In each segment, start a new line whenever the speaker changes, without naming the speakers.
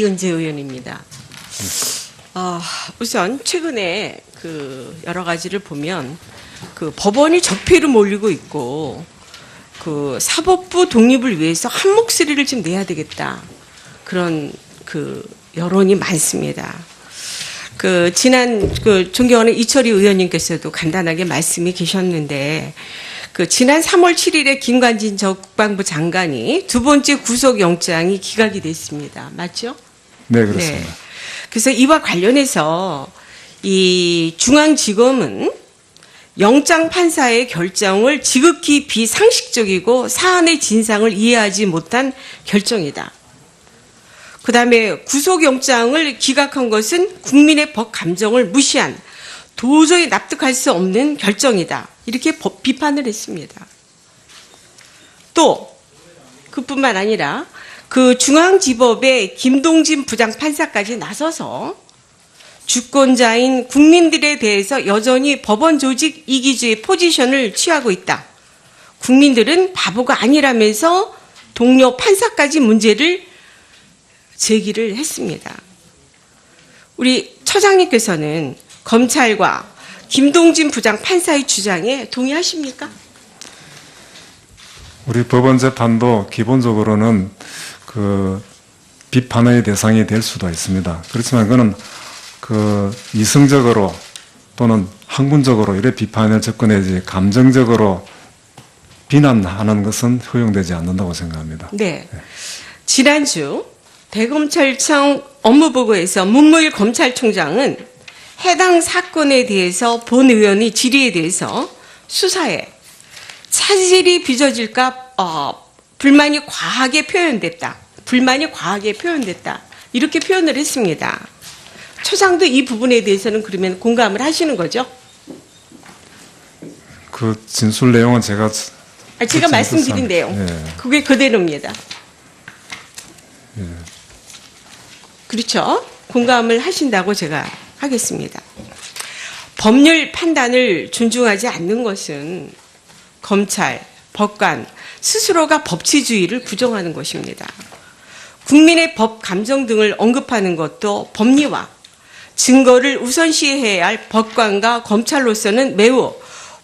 이은재 의원입니다. 어, 우선 최근에 그 여러 가지를 보면 그 법원이 적폐로 몰리고 있고 그 사법부 독립을 위해서 한 목소리를 좀 내야 되겠다 그런 그 여론이 많습니다. 그 지난 그 존경하는 이철희 의원님께서도 간단하게 말씀이 계셨는데 그 지난 3월 7일에 김관진 전 국방부 장관이 두 번째 구속 영장이 기각이 됐습니다. 맞죠?
네, 그렇습니다.
그래서 이와 관련해서 이 중앙지검은 영장 판사의 결정을 지극히 비상식적이고 사안의 진상을 이해하지 못한 결정이다. 그 다음에 구속영장을 기각한 것은 국민의 법 감정을 무시한 도저히 납득할 수 없는 결정이다. 이렇게 법- 비판을 했습니다. 또 그뿐만 아니라 그 중앙지법의 김동진 부장판사까지 나서서 주권자인 국민들에 대해서 여전히 법원 조직 이기주의 포지션을 취하고 있다. 국민들은 바보가 아니라면서 동료 판사까지 문제를 제기를 했습니다. 우리 처장님께서는 검찰과 김동진 부장 판사의 주장에 동의하십니까?
우리 법원 재판도 기본적으로는 그 비판의 대상이 될 수도 있습니다. 그렇지만 그는 그 이성적으로 또는 학문적으로 이래 비판을 접근해야지 감정적으로 비난하는 것은 허용되지 않는다고 생각합니다.
네. 지난주 대검찰청 업무보고에서 문무일 검찰총장은 해당 사건에 대해서 본 의원이 질의에 대해서 수사에 차질이 빚어질까 어, 불만이 과하게 표현됐다. 불만이 과하게 표현됐다. 이렇게 표현을 했습니다. 초장도 이 부분에 대해서는 그러면 공감을 하시는 거죠?
그 진술 내용은 제가
아, 제가
그렇죠,
말씀드린. 내용.
예.
그게 그대로입니다. 그렇죠. 공감을 하신다고 제가 하겠습니다. 법률 판단을 존중하지 않는 것은 검찰, 법관 스스로가 법치주의를 부정하는 것입니다. 국민의 법 감정 등을 언급하는 것도 법리와 증거를 우선시해야 할 법관과 검찰로서는 매우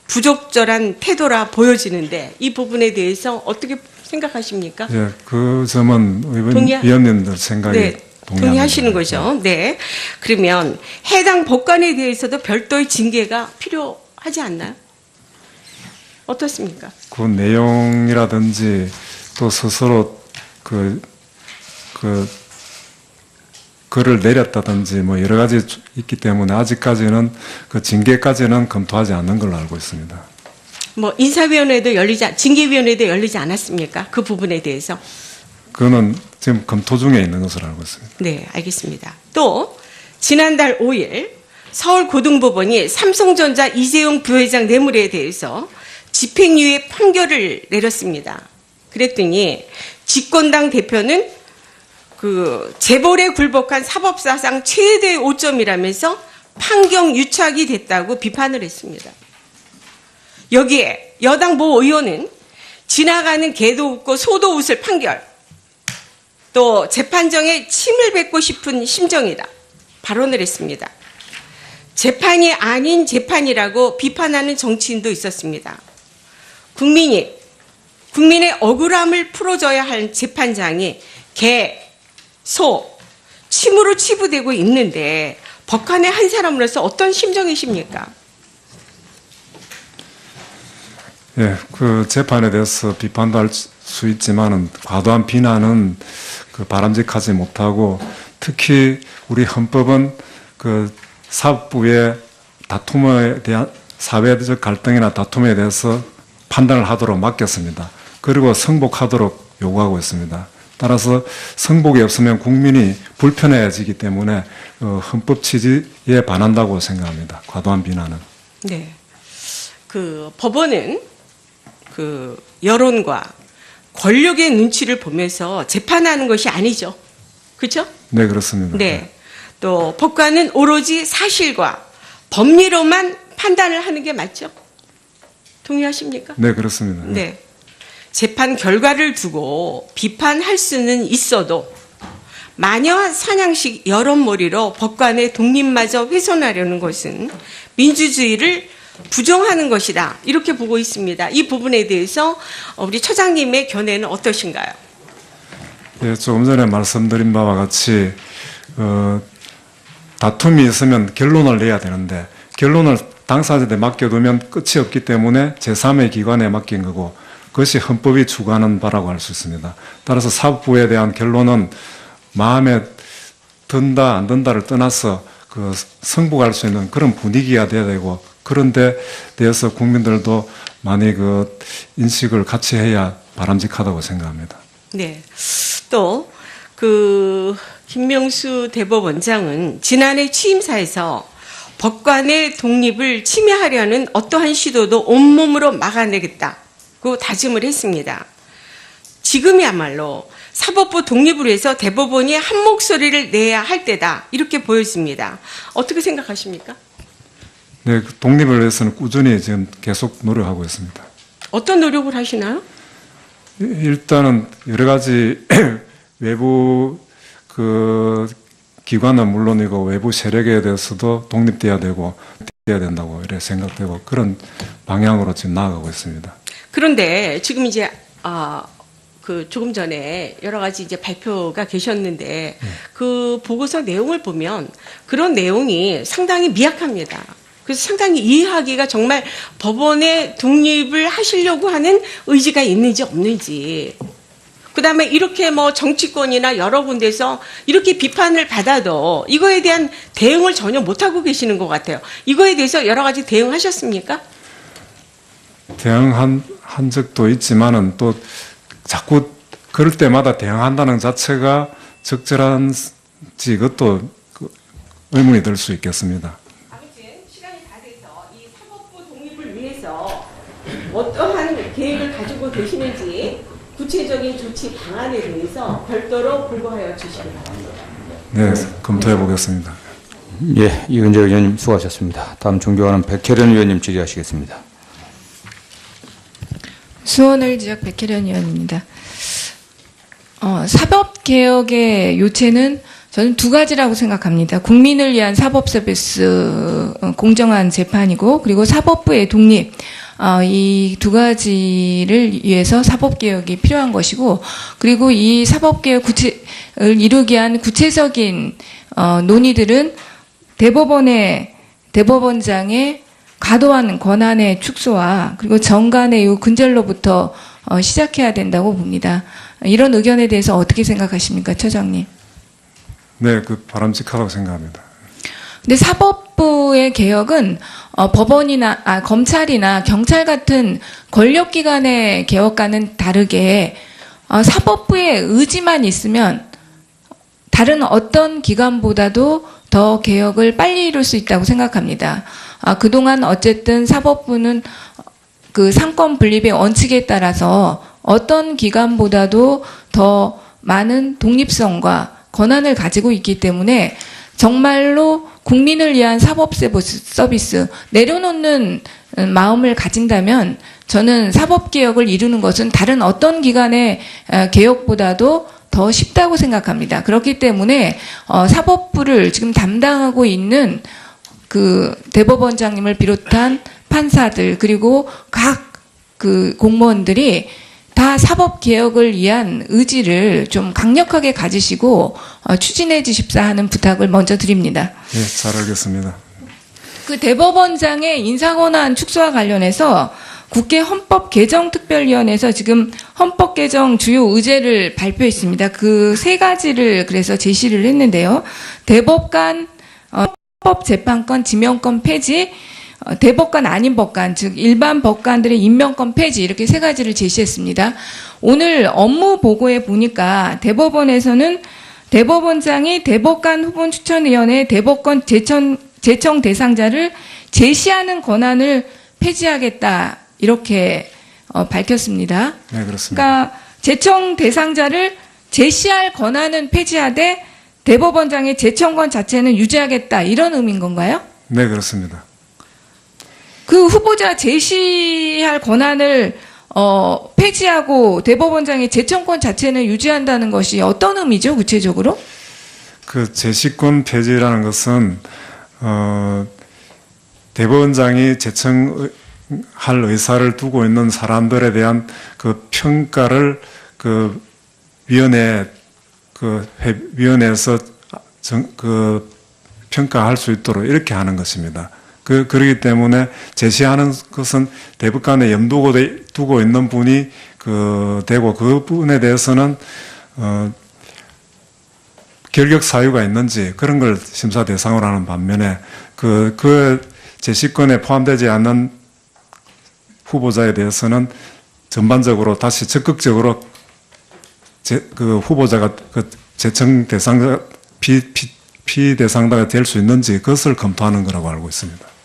부적절한 태도라 보여지는데 이 부분에 대해서 어떻게 생각하십니까?
예, 그 점은 위원님들 생각에
네. 동의하시는 거죠. 네. 그러면 해당 법관에 대해서도 별도의 징계가 필요하지 않나요? 어떻습니까?
그 내용이라든지 또 스스로 그, 그, 글을 내렸다든지 뭐 여러 가지 있기 때문에 아직까지는 그 징계까지는 검토하지 않는 걸로 알고 있습니다.
뭐 인사위원회도 열리지 않- 징계위원회도 열리지 않았습니까? 그 부분에 대해서.
그거는 지금 검토 중에 있는 것으로 알고 있습니다.
네, 알겠습니다. 또 지난달 5일 서울고등법원이 삼성전자 이재용 부회장 뇌물에 대해서 집행유예 판결을 내렸습니다. 그랬더니 집권당 대표는 그 재벌에 굴복한 사법사상 최대 5점이라면서 판경 유착이 됐다고 비판을 했습니다. 여기에 여당 모 의원은 지나가는 개도 웃고 소도 웃을 판결, 또 재판정에 침을 뱉고 싶은 심정이다. 발언을 했습니다. 재판이 아닌 재판이라고 비판하는 정치인도 있었습니다. 국민이 국민의 억울함을 풀어줘야 할 재판장이 개, 소, 침으로 치부되고 있는데 법관의 한 사람으로서 어떤 심정이십니까?
예, 그 재판에 대해서 비판도 할 수 있지만은 과도한 비난은 그 바람직하지 못하고 특히 우리 헌법은 그 사법부의 다툼에 대한 사회적 갈등이나 다툼에 대해서 판단을 하도록 맡겼습니다. 그리고 성복하도록 요구하고 있습니다. 따라서 성복이 없으면 국민이 불편해지기 때문에 어, 헌법 취지에 반한다고 생각합니다. 과도한 비난은.
네. 그 법원은 그 여론과 권력의 눈치를 보면서 재판하는 것이 아니죠. 그렇죠?
네, 그렇습니다.
네. 또 법관은 오로지 사실과 법리로만 판단을 하는 게 맞죠. 동의하십니까?
네, 그렇습니다.
네. 재판 결과를 두고 비판할 수는 있어도 마녀 사냥식 여론몰이로 법관의 독립마저 훼손하려는 것은 민주주의를 부정하는 것이다. 이렇게 보고 있습니다. 이 부분에 대해서 우리 처장님의 견해는 어떠신가요?
예, 조금 전에 말씀드린 바와 같이 어, 다툼이 있으면 결론을 내야 되는데 결론을 당사자한테 맡겨두면 끝이 없기 때문에 제3의 기관에 맡긴 거고 그것이 헌법이 추구하는 바라고 할 수 있습니다. 따라서 사법부에 대한 결론은 마음에 든다 안 든다를 떠나서 그 승복할 수 있는 그런 분위기가 돼야 되고 그런데 대해서 국민들도 많이 그 인식을 같이 해야 바람직하다고 생각합니다.
네. 또, 그, 김명수 대법원장은 지난해 취임사에서 법관의 독립을 침해하려는 어떠한 시도도 온몸으로 막아내겠다고 다짐을 했습니다. 지금이야말로 사법부 독립을 위해서 대법원이 한 목소리를 내야 할 때다. 이렇게 보여집니다. 어떻게 생각하십니까?
네, 그 독립을 위해서는 꾸준히 지금 계속 노력하고 있습니다.
어떤 노력을 하시나요?
일단은 여러 가지 외부 그 기관은 물론이고 외부 세력에 대해서도 독립돼야 되고 돼야 된다고 이렇게 생각되고 그런 방향으로 지금 나아가고 있습니다.
그런데 지금 이제 아, 그 조금 전에 여러 가지 이제 발표가 계셨는데 그 보고서 내용을 보면 그런 내용이 상당히 미약합니다. 그래서 상당히 이해하기가 정말 법원의 독립을 하시려고 하는 의지가 있는지 없는지. 그 다음에 이렇게 뭐 정치권이나 여러 군데서 이렇게 비판을 받아도 이거에 대한 대응을 전혀 못 하고 계시는 것 같아요. 이거에 대해서 여러 가지 대응하셨습니까?
대응한 한 적도 있지만은 또 자꾸 그럴 때마다 대응한다는 자체가 적절한지 그것도 그 의문이 들 수 있겠습니다.
어떠한 계획을 가지고 계시는지 구체적인 조치 방안에 대해서 별도로 보고하여 주시기 바랍니다.
네, 검토해 보겠습니다.
예, 이은재 의원님 수고하셨습니다. 다음 존경하는 백혜련 의원님 질의하시겠습니다.
수원을 지역 백혜련 의원입니다. 어, 사법 개혁의 요체는 저는 두 가지라고 생각합니다. 국민을 위한 사법 서비스 어, 공정한 재판이고 그리고 사법부의 독립 어, 이두 가지를 위해서 사법개혁이 필요한 것이고 그리고 이 사법개혁 구체를 이루기 위한 구체적인 어, 논의들은 대법원의 대법원장의 과도한 권한의 축소와 그리고 정관의 이 근절로부터 어, 시작해야 된다고 봅니다. 이런 의견에 대해서 어떻게 생각하십니까, 처장님?
네, 그 바람직하다고 생각합니다.
근데 사법부의 개혁은 어, 법원이나 아, 검찰이나 경찰 같은 권력기관의 개혁과는 다르게 어, 사법부의 의지만 있으면 다른 어떤 기관보다도 더 개혁을 빨리 이룰 수 있다고 생각합니다. 아, 그동안 어쨌든 사법부는 그 상권 분립의 원칙에 따라서 어떤 기관보다도 더 많은 독립성과 권한을 가지고 있기 때문에 정말로 국민을 위한 사법 서비스 내려놓는 음, 마음을 가진다면 저는 사법 개혁을 이루는 것은 다른 어떤 기관의 어, 개혁보다도 더 쉽다고 생각합니다. 그렇기 때문에 어, 사법부를 지금 담당하고 있는 그 대법원장님을 비롯한 판사들 그리고 각 그 공무원들이 다 사법 개혁을 위한 의지를 좀 강력하게 가지시고 어, 추진해 주십사 하는 부탁을 먼저 드립니다.
네, 잘 알겠습니다.
그 대법원장의 인사권한 축소와 관련해서 국회 헌법 개정 특별위원회에서 지금 헌법 개정 주요 의제를 발표했습니다. 그 세 가지를 그래서 제시를 했는데요. 대법관 어, 헌법 재판권 지명권 폐지, 어, 대법관 아닌 법관, 즉 일반 법관들의 임명권 폐지 이렇게 세 가지를 제시했습니다. 오늘 업무 보고에 보니까 대법원에서는 대법원장이 대법관 후보 추천위원회 대법관 제청, 제청 대상자를 제시하는 권한을 폐지하겠다 이렇게 어, 밝혔습니다.
네, 그렇습니다.
그러니까 제청 대상자를 제시할 권한은 폐지하되 대법원장의 제청권 자체는 유지하겠다 이런 의미인 건가요?
네, 그렇습니다.
그 후보자 제시할 권한을 어, 폐지하고 대법원장의 제청권 자체는 유지한다는 것이 어떤 의미죠, 구체적으로?
그 재시권 폐지라는 것은 어, 대법원장이 제청할 의사를 두고 있는 사람들에 대한 그 평가를 그 위원회 그 회- 위원회에서 정, 그 평가할 수 있도록 이렇게 하는 것입니다. 그 그렇기 때문에 제시하는 것은 대법관에 염두고 돼- 두고 있는 분이 그 되고 그 부분에 대해서는 어 결격 사유가 있는지 그런 걸 심사 대상으로 하는 반면에 그, 그 제시권에 포함되지 않는 후보자에 대해서는 전반적으로 다시 적극적으로 제, 그 후보자가 그 재청 대상자, 피, 피, 피 대상자가 될 수 있는지 그것을 검토하는 거라고 알고 있습니다.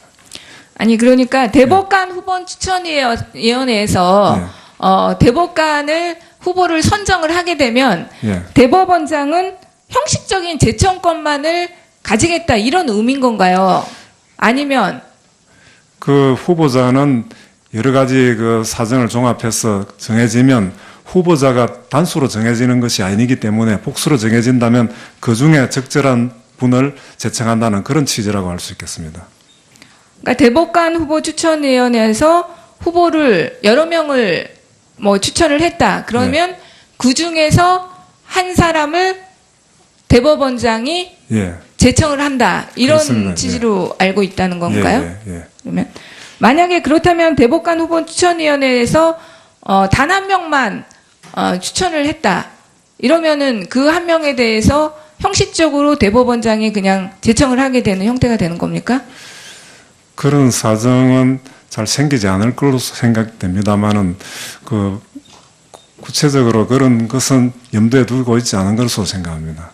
아니 그러니까 대법관 후보 추천위원회에서
네.
어, 대법관을 후보를 선정을 하게 되면
예.
대법원장은 형식적인 제청권만을 가지겠다 이런 의미인 건가요? 아니면
그 후보자는 여러 가지 그 사정을 종합해서 정해지면 후보자가 단수로 정해지는 것이 아니기 때문에 복수로 정해진다면 그 중에 적절한 분을 제청한다는 그런 취지라고 할 수 있겠습니다.
그러니까 대법관 후보 추천위원회에서 후보를 여러 명을 뭐 추천을 했다. 그러면 그 중에서 한 사람을 대법원장이
예.
제청을 한다. 이런
그렇습니다.
취지로 알고 있다는 건가요?
예, 예, 예.
그러면 만약에 그렇다면 대법관 후보 추천위원회에서 어, 단 한 명만 어, 추천을 했다. 이러면은 그 한 명에 대해서 형식적으로 대법원장이 그냥 제청을 하게 되는 형태가 되는 겁니까?
그런 사정은 잘 생기지 않을 걸로 생각됩니다만은 그 구체적으로 그런 것은 염두에 두고 있지 않은 것으로 생각합니다.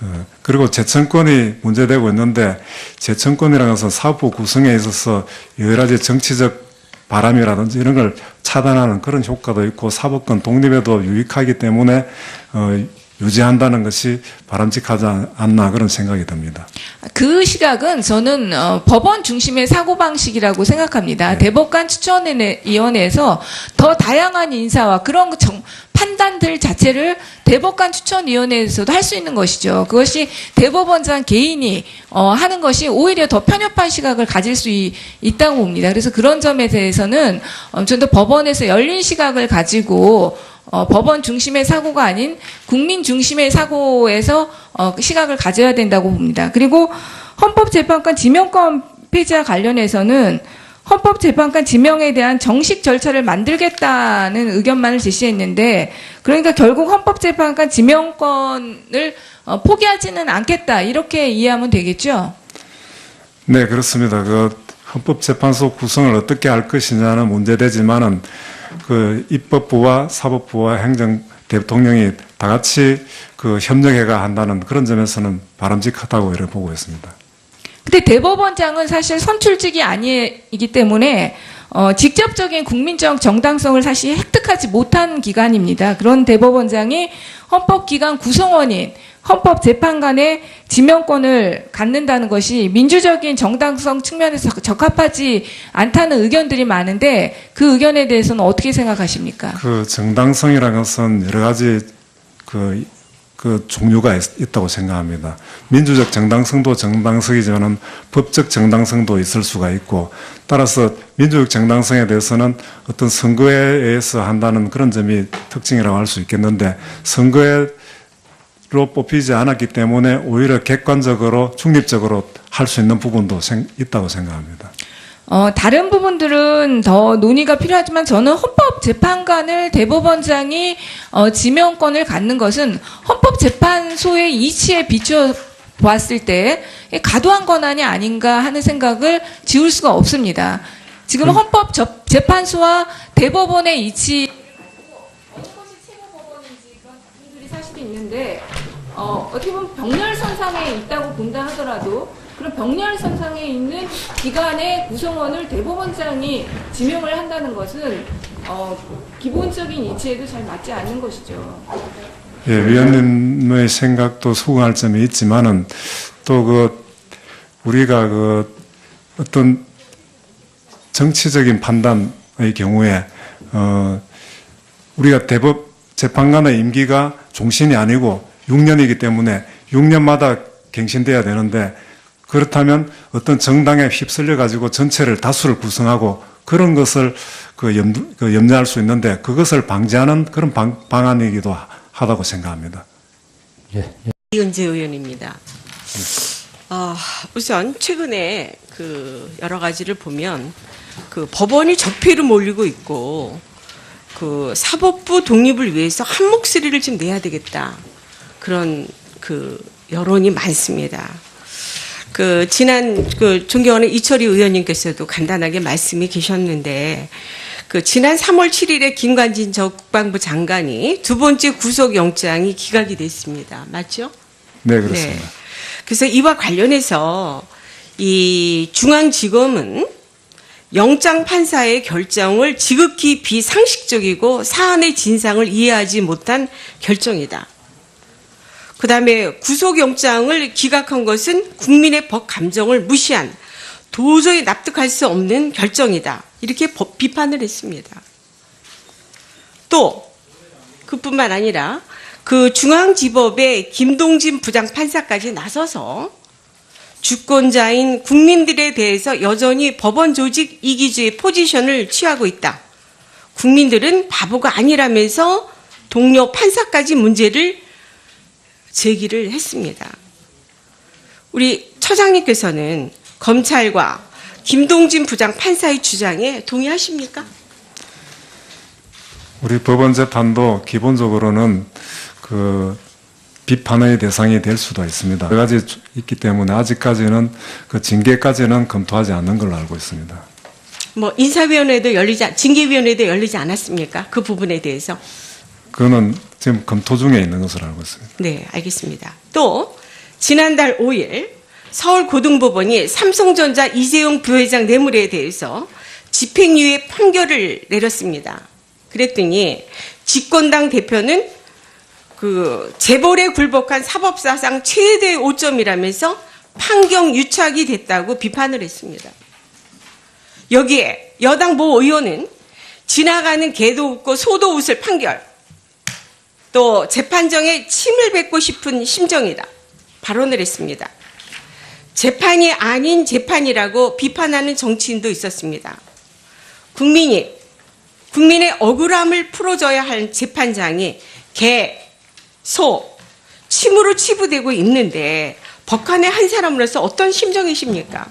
어, 그리고 재청권이 문제되고 있는데 재청권이라는 것은 사법 구성에 있어서 여러 가지 정치적 바람이라든지 이런 걸 차단하는 그런 효과도 있고 사법권 독립에도 유익하기 때문에 어, 유지한다는 것이 바람직하지 않나 그런 생각이 듭니다.
그 시각은 저는 어, 법원 중심의 사고 방식이라고 생각합니다. 대법관 추천위원회에서 더 다양한 인사와 그런 그 정- 판단들 자체를 대법관 추천위원회에서도 할 수 있는 것이죠. 그것이 대법원장 개인이 어, 하는 것이 오히려 더 편협한 시각을 가질 수 있, 있다고 봅니다. 그래서 그런 점에 대해서는 어, 좀더 법원에서 열린 시각을 가지고 어, 법원 중심의 사고가 아닌 국민 중심의 사고에서 어, 시각을 가져야 된다고 봅니다. 그리고 헌법재판관 지명권 폐지와 관련해서는 헌법재판관 지명에 대한 정식 절차를 만들겠다는 의견만을 제시했는데 그러니까 결국 헌법재판관 지명권을 어, 포기하지는 않겠다 이렇게 이해하면 되겠죠.
네, 그렇습니다. 그 헌법재판소 구성을 어떻게 할 것이냐는 문제되지만은 그 입법부와 사법부와 행정 대통령이 다 같이 그 협력해가 한다는 그런 점에서는 바람직하다고 이렇게 보고 있습니다.
근데 대법원장은 사실 선출직이 아니기 때문에 어, 직접적인 국민적 정당성을 사실 획득하지 못한 기관입니다. 그런 대법원장이 헌법기관 구성원인 헌법재판관의 지명권을 갖는다는 것이 민주적인 정당성 측면에서 적합하지 않다는 의견들이 많은데 그 의견에 대해서는 어떻게 생각하십니까?
그 정당성이라는 것은 여러 가지 그, 그 종류가 있, 다고 생각합니다. 민주적 정당성도 정당성이지만은 법적 정당성도 있을 수가 있고 따라서 민주적 정당성에 대해서는 어떤 선거에 의해서 한다는 그런 점이 특징이라고 할 수 있겠는데 선거에 로 뽑히지 않았기 때문에 오히려 객관적으로 중립적으로 할 수 있는 부분도 생- 있다고 생각합니다.
어, 다른 부분들은 더 논의가 필요하지만 저는 헌법재판관을 대법원장이 어, 지명권을 갖는 것은 헌법재판소의 이치에 비추어 보았을 때 과도한 권한이 아닌가 하는 생각을 지울 수가 없습니다. 지금 헌법재판소와 대법원의 이치 어느 것이 최고법원인지 그런 다툼들이 사실이 있는데 어, 어떻게 보면 병렬선상에 있다고 본다 하더라도 그런 병렬 선상에 있는 기관의 구성원을 대법원장이 지명을 한다는 것은 어, 기본적인 이치에도 잘 맞지 않는 것이죠.
예, 위원님의 생각도 수긍할 점이 있지만은 또 그 우리가 그 어떤 정치적인 판단의 경우에 어 우리가 대법 재판관의 임기가 종신이 아니고 6년이기 때문에 6년마다 갱신돼야 되는데 그렇다면 어떤 정당에 휩쓸려 가지고 전체를 다수를 구성하고 그런 것을 그, 염, 그 염려할 수 있는데 그것을 방지하는 그런 방, 방안이기도 하- 하다고 생각합니다.
예,
이은재 의원입니다. 어, 우선 최근에 그 여러 가지를 보면 그 법원이 적폐로 몰리고 있고 그 사법부 독립을 위해서 한 목소리를 좀 내야 되겠다 그런 그 여론이 많습니다. 그 지난 그 존경하는 이철희 의원님께서도 간단하게 말씀이 계셨는데 그 지난 3월 7일에 김관진 전 국방부 장관이 두 번째 구속 영장이 기각이 됐습니다. 맞죠?
네, 그렇습니다.
네. 그래서 이와 관련해서 이 중앙지검은 영장 판사의 결정을 지극히 비상식적이고 사안의 진상을 이해하지 못한 결정이다. 그 다음에 구속영장을 기각한 것은 국민의 법 감정을 무시한 도저히 납득할 수 없는 결정이다. 이렇게 법- 비판을 했습니다. 또 그뿐만 아니라 그 중앙지법의 김동진 부장판사까지 나서서 주권자인 국민들에 대해서 여전히 법원 조직 이기주의 포지션을 취하고 있다. 국민들은 바보가 아니라면서 동료 판사까지 문제를 제기를 했습니다. 우리 처장님께서는 검찰과 김동진 부장 판사의 주장에 동의하십니까?
우리 법원 재판도 기본적으로는 그 비판의 대상이 될 수도 있습니다. 여러 가지 있기 때문에 아직까지는 그 징계까지는 검토하지 않는 걸로 알고 있습니다.
뭐 인사위원회도 열리지 않- 징계위원회도 열리지 않았습니까? 그 부분에 대해서.
그거는 지금 검토 중에 있는 것으로 알고 있습니다.
네, 알겠습니다. 또 지난달 5일 서울 고등법원이 삼성전자 이재용 부회장 뇌물에 대해서 집행유예 판결을 내렸습니다. 그랬더니 집권당 대표는 그 재벌에 굴복한 사법사상 최대 오점이라면서 판경 유착이 됐다고 비판을 했습니다. 여기에 여당 모 의원은 지나가는 개도 웃고 소도 웃을 판결, 또 재판정에 침을 뱉고 싶은 심정이다. 발언을 했습니다. 재판이 아닌 재판이라고 비판하는 정치인도 있었습니다. 국민이 국민의 억울함을 풀어줘야 할 재판장이 개, 소, 침으로 치부되고 있는데 법관의 한 사람으로서 어떤 심정이십니까?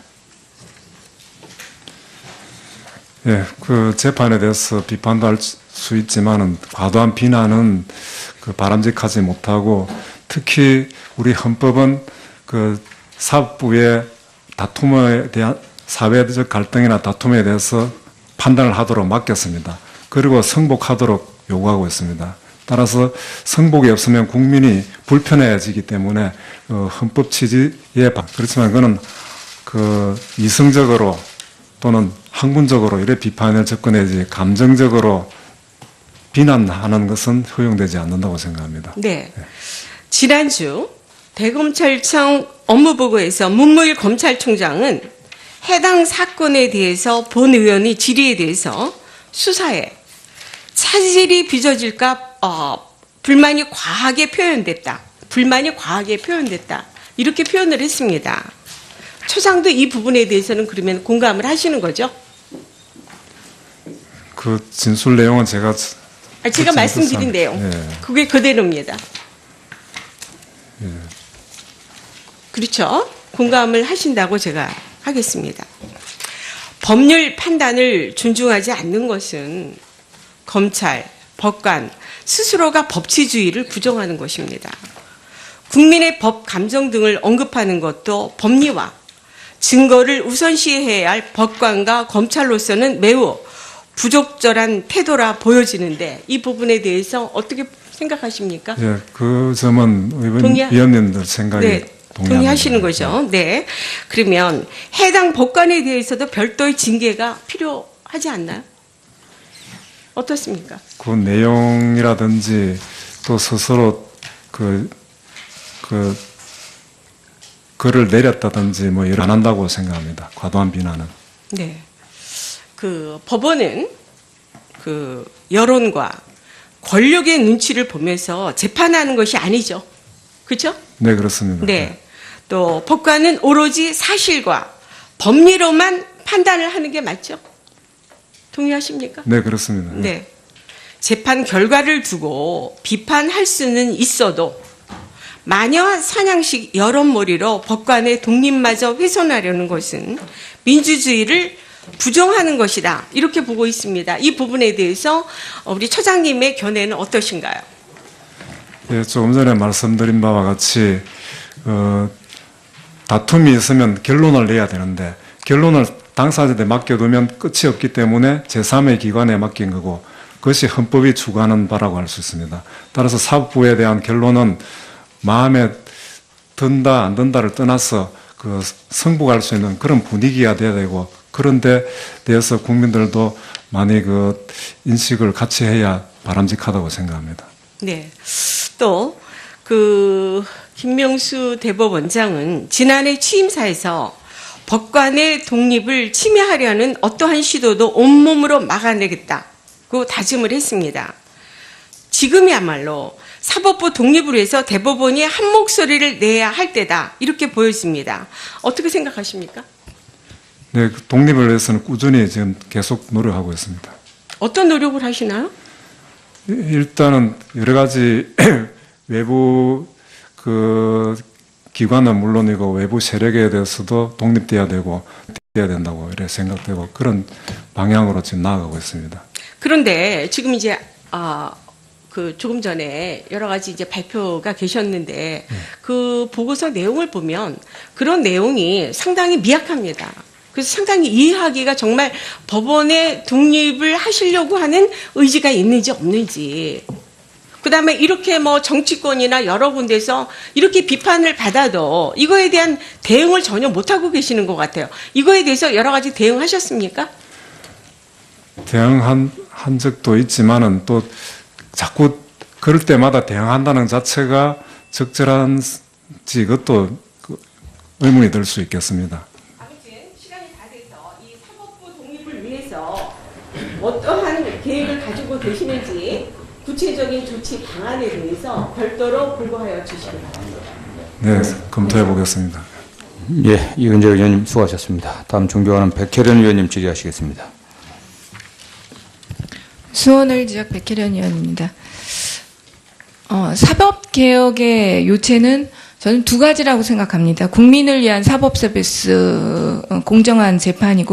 예, 그 재판에 대해서 비판도 할 수 있지만은 과도한 비난은 그 바람직하지 못하고 특히 우리 헌법은 그 사법부의 다툼에 대한 사회적 갈등이나 다툼에 대해서 판단을 하도록 맡겼습니다. 그리고 성복하도록 요구하고 있습니다. 따라서 성복이 없으면 국민이 불편해지기 때문에 어, 헌법 취지에 반- 그렇지만 그는 그 이성적으로 또는 학문적으로 이래 비판을 접근해야지 감정적으로 비난하는 것은 허용되지 않는다고 생각합니다.
네. 지난주 대검찰청 업무보고에서 문무일 검찰총장은 해당 사건에 대해서 본 의원이 질의에 대해서 수사에 차질이 빚어질까 어, 불만이 과하게 표현됐다. 불만이 과하게 표현됐다. 이렇게 표현을 했습니다. 초장도 이 부분에 대해서는 그러면 공감을 하시는 거죠?
그 진술 내용은 제가
아, 제가
그렇죠,
말씀드린
그렇죠.
내용.
예.
그게 그대로입니다. 그렇죠. 공감을 하신다고 제가 하겠습니다. 법률 판단을 존중하지 않는 것은 검찰, 법관 스스로가 법치주의를 부정하는 것입니다. 국민의 법 감정 등을 언급하는 것도 법리와 증거를 우선시해야 할 법관과 검찰로서는 매우 부적절한 태도라 보여지는데 이 부분에 대해서 어떻게 생각하십니까?
예, 그 점은 의원, 위원님들 생각에
네. 동의하시는 거죠. 네. 그러면 해당 법관에 대해서도 별도의 징계가 필요하지 않나요? 어떻습니까?
그 내용이라든지 또 스스로 그, 그, 글을 내렸다든지 뭐 이런 안 한다고 생각합니다. 과도한 비난은.
네. 그 법원은 그 여론과 권력의 눈치를 보면서 재판하는 것이 아니죠. 그렇죠?
네, 그렇습니다.
네. 또 법관은 오로지 사실과 법리로만 판단을 하는 게 맞죠? 동의하십니까?
네, 그렇습니다.
네. 재판 결과를 두고 비판할 수는 있어도 마녀 사냥식 여론몰이로 법관의 독립마저 훼손하려는 것은 민주주의를 부정하는 것이다. 이렇게 보고 있습니다. 이 부분에 대해서 우리 처장님의 견해는 어떠신가요?
예, 조금 전에 말씀드린 바와 같이 어, 다툼이 있으면 결론을 내야 되는데 결론을 당사자한테 맡겨두면 끝이 없기 때문에 제3의 기관에 맡긴 거고 그것이 헌법이 추구하는 바라고 할 수 있습니다. 따라서 사법부에 대한 결론은 마음에 든다 안 든다를 떠나서 그 승복할 수 있는 그런 분위기가 돼야 되고 그런데 대해서 국민들도 많이 그 인식을 같이 해야 바람직하다고 생각합니다.
네. 또, 그, 김명수 대법원장은 지난해 취임사에서 법관의 독립을 침해하려는 어떠한 시도도 온몸으로 막아내겠다고 다짐을 했습니다. 지금이야말로 사법부 독립을 위해서 대법원이 한 목소리를 내야 할 때다. 이렇게 보여집니다. 어떻게 생각하십니까?
네, 그 독립을 위해서는 꾸준히 지금 계속 노력하고 있습니다.
어떤 노력을 하시나요?
일단은 여러 가지 외부 그 기관은 물론이고 외부 세력에 대해서도 독립돼야 되고 돼야 된다고 이렇게 생각되고 그런 방향으로 지금 나아가고 있습니다.
그런데 지금 이제 아, 그 조금 전에 여러 가지 이제 발표가 계셨는데 그 보고서 내용을 보면 그런 내용이 상당히 미약합니다. 그래서 상당히 이해하기가 정말 법원의 독립을 하시려고 하는 의지가 있는지 없는지. 그 다음에 이렇게 뭐 정치권이나 여러 군데서 이렇게 비판을 받아도 이거에 대한 대응을 전혀 못하고 계시는 것 같아요. 이거에 대해서 여러 가지 대응하셨습니까?
대응한 한 적도 있지만은 또 자꾸 그럴 때마다 대응한다는 자체가 적절한지 그것도 그 의문이 들 수 있겠습니다.
아무튼 시간이 다 돼서 이 사법부 독립을 위해서 어떠한 계획을 가지고 계시는지 구체적인 조치 방안에 대해서 별도로 보고하여 주시기 바랍니다.
네, 검토해 보겠습니다.
예, 이은재 의원님 수고하셨습니다. 다음 존경하는 백혜련 의원님 질의하시겠습니다.
수원을 지역 백혜련 의원입니다. 어, 사법 개혁의 요체는 저는 두 가지라고 생각합니다. 국민을 위한 사법 서비스 어, 공정한 재판이고